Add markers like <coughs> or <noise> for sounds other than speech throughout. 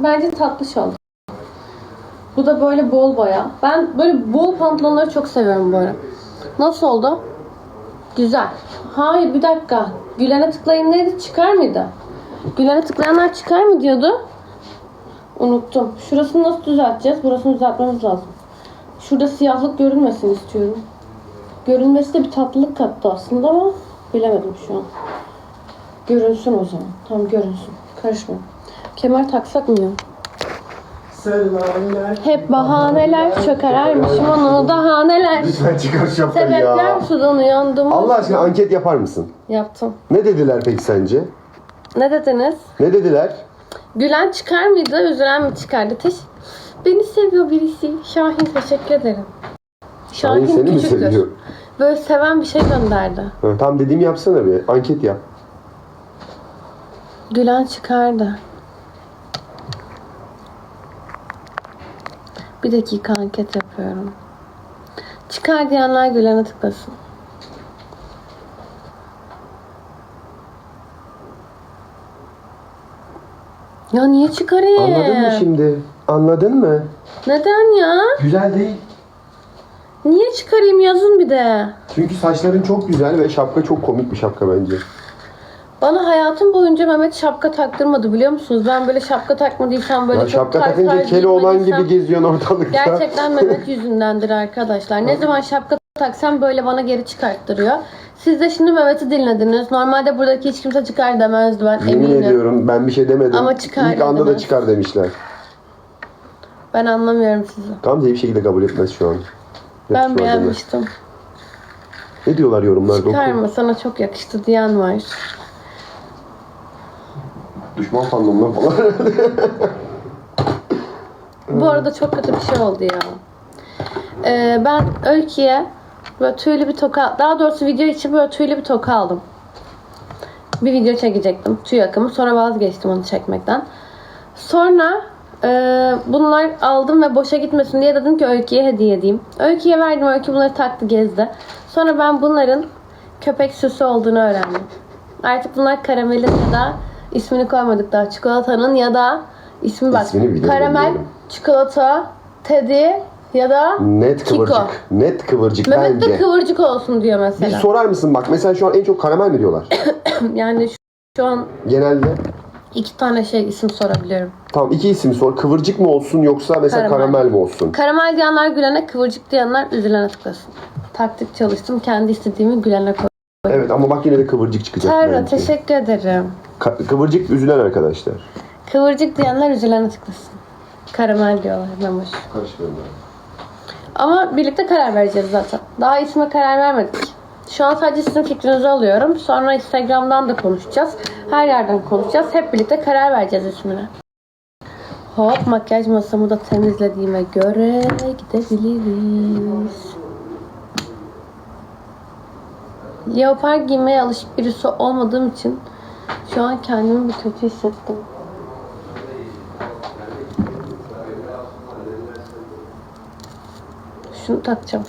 Bence tatlış oldu. Bu da böyle bol baya. Ben böyle bol pantolonları çok seviyorum bu ara. Nasıl oldu? Güzel. Hayır bir dakika. Gülen'e tıklayın neydi? Çıkar mıydı? Gülen'e tıklayanlar çıkar mı diyordu? Unuttum. Şurasını nasıl düzelteceğiz? Burasını düzeltmemiz lazım. Şurada siyahlık görünmesin istiyorum. Görünmesi de bir tatlılık kattı aslında ama bilemedim şu an. Görünsün o zaman. Tam görünsün. Karışma. Kemer taksak mı ya? Selamlar. Hep bahaneler çok ararmışım onu daha neler. Lütfen çıkar şapkayı Sebepler ya. sudan uyandım. Allah aşkına anket yapar mısın? Yaptım. Ne dediler peki sence? Ne dediniz? Ne dediler? Gülen çıkar mıydı? Üzülen mi çıkardı? Teş Beni seviyor birisi. Şahin teşekkür ederim. Şahin seni mi küçüktür. seviyor? Böyle seven bir şey gönderdi. Ha, tam dediğimi yapsana bir. Anket yap. Gülen çıkardı. Bir dakika anket yapıyorum. Çıkar diyenler Gülen'e tıklasın. Ya niye çıkarayım? Anladın mı şimdi? Anladın mı? Neden ya? Güzel değil. Niye çıkarayım yazın bir de. Çünkü saçların çok güzel ve şapka çok komik bir şapka bence. Bana hayatım boyunca Mehmet şapka taktırmadı biliyor musunuz? Ben böyle şapka takmadıysam böyle Ya çok şapka tarz takınca tarz Keloğlan gibi geziyorsun ortalıkta. Gerçekten <laughs> Mehmet yüzündendir arkadaşlar. Ne zaman şapka taksam böyle bana geri çıkarttırıyor. Siz de şimdi Mehmet'i dinlediniz. Normalde buradaki hiç kimse çıkar demezdi ben Yemin eminim. ediyorum ben bir şey demedim. Ama çıkar İlk anda da dediniz. çıkar demişler. Ben anlamıyorum sizi. Gamze hiçbir şekilde kabul etmez şu an. Ben Yakışmaz demez. beğenmiştim. Ne diyorlar yorumlarda Çıkar oku. mı? Sana çok yakıştı diyen var. Düşman fandomlar falan. <laughs> Bu arada çok kötü bir şey oldu ya. Ee, ben Öykü'ye böyle tüylü bir toka, daha doğrusu video için böyle tüylü bir toka aldım. Bir video çekecektim. Tüy akımı. Sonra vazgeçtim onu çekmekten. Sonra e, bunlar aldım ve boşa gitmesin diye dedim ki Öykü'ye hediye edeyim. Öykü'ye verdim. Öykü bunları taktı gezdi. Sonra ben bunların köpek süsü olduğunu öğrendim. Artık bunlar karamelin ya da ismini koymadık daha çikolatanın ya da ismi bak. İsmini Karamel, biliyorum. çikolata, Teddy ya da Net Kiko. kıvırcık. Net kıvırcık Mehmet de bence. kıvırcık olsun diyor Bir mesela. sorar mısın bak mesela şu an en çok karamel mi diyorlar? <coughs> yani şu, şu an Genelde. iki tane şey isim sorabiliyorum. Tamam iki isim sor. Kıvırcık mı olsun yoksa mesela Karamel. karamel, mi olsun? Karamel diyenler Gülen'e, kıvırcık diyenler üzülene tıklasın. Taktik çalıştım. Kendi istediğimi Gülen'e koy. Evet ama bak yine de kıvırcık çıkacak Terra bence. teşekkür ederim. Ka- kıvırcık üzülen arkadaşlar. Kıvırcık diyenler üzülene tıklasın. Karamel diyorlar Memoş. Karışmıyorum Ama birlikte karar vereceğiz zaten. Daha isme karar vermedik. Şu an sadece sizin fikrinizi alıyorum. Sonra Instagram'dan da konuşacağız. Her yerden konuşacağız. Hep birlikte karar vereceğiz ismine. Hop makyaj masamı da temizlediğime göre gidebiliriz. Leopar giymeye alışık birisi olmadığım için şu an kendimi bir kötü hissettim. Şunu takacağım.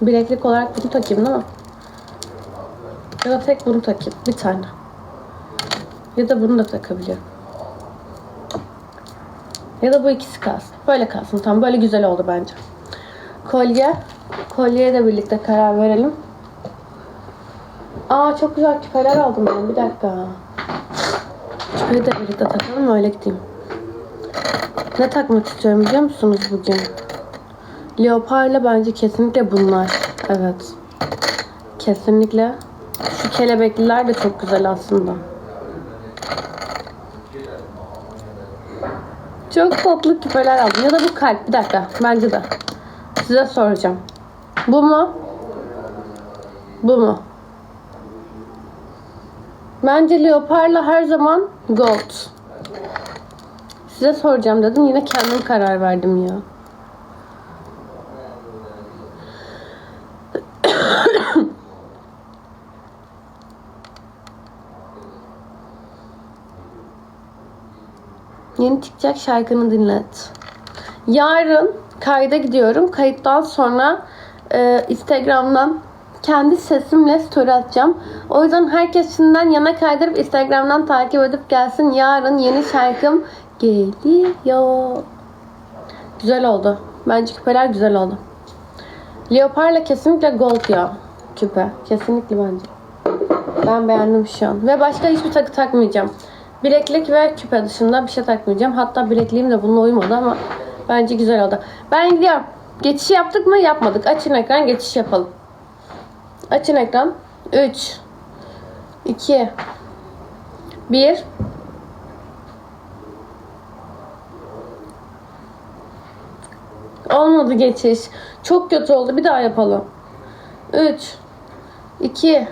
Bileklik olarak bunu takayım değil mi? Ya da tek bunu takayım. Bir tane. Ya da bunu da takabiliyorum. Ya da bu ikisi kalsın. Böyle kalsın. Tamam böyle güzel oldu bence. Kolye. Kolyeye de birlikte karar verelim. Aa çok güzel küpeler aldım ben. Bir dakika. Küpeyi de birlikte takalım öyle gideyim. Ne takmak istiyorum biliyor musunuz bugün? Leoparla bence kesinlikle bunlar. Evet. Kesinlikle. Şu kelebekliler de çok güzel aslında. Çok tatlı küpeler aldım. Ya da bu kalp. Bir dakika. Bence de. Size soracağım. Bu mu? Bu mu? Bence leoparla her zaman gold. Size soracağım dedim. Yine kendim karar verdim ya. <coughs> Yeni çıkacak şarkını dinlet. Yarın kayda gidiyorum. Kayıttan sonra e, Instagram'dan kendi sesimle story atacağım. O yüzden herkes şimdiden yana kaydırıp Instagram'dan takip edip gelsin. Yarın yeni şarkım geliyor. Güzel oldu. Bence küpeler güzel oldu. Leopar'la kesinlikle gold ya. Küpe. Kesinlikle bence. Ben beğendim şu an. Ve başka hiçbir takı takmayacağım. Bileklik ve küpe dışında bir şey takmayacağım. Hatta bilekliğim de bununla uymadı ama bence güzel oldu. Ben gidiyorum. Geçiş yaptık mı? Yapmadık. Açın ekran geçiş yapalım. Açın ekran. 3 2 1 Olmadı geçiş. Çok kötü oldu. Bir daha yapalım. 3 2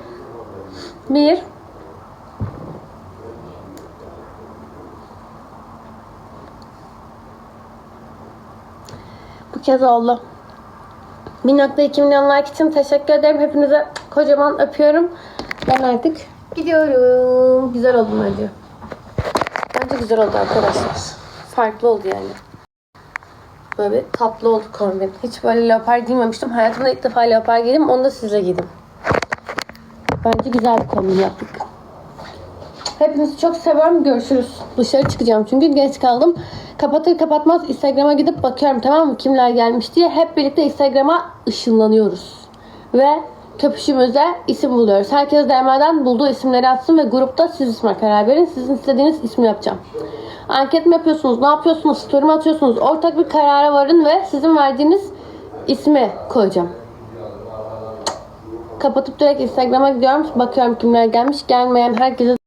1 Bu kez oldu. 1.2 milyon like için teşekkür ederim. Hepinize kocaman öpüyorum. Ben artık gidiyorum. Güzel oldu bence. Bence güzel oldu arkadaşlar. Farklı oldu yani. Böyle tatlı oldu kombin. Hiç böyle leopar giymemiştim. Hayatımda ilk defa leopar giydim. Onu da size giydim. Bence güzel bir kombin yaptık. Hepinizi çok seviyorum. Görüşürüz. Dışarı çıkacağım çünkü geç kaldım. Kapatır kapatmaz Instagram'a gidip bakıyorum tamam mı? Kimler gelmiş diye. Hep birlikte Instagram'a ışınlanıyoruz. Ve köpüşümüze isim buluyoruz. Herkes DM'den bulduğu isimleri atsın ve grupta siz isme karar verin. Sizin istediğiniz ismi yapacağım. Anket mi yapıyorsunuz? Ne yapıyorsunuz? Story mi atıyorsunuz? Ortak bir karara varın ve sizin verdiğiniz ismi koyacağım. Kapatıp direkt Instagram'a gidiyorum. Bakıyorum kimler gelmiş. Gelmeyen herkese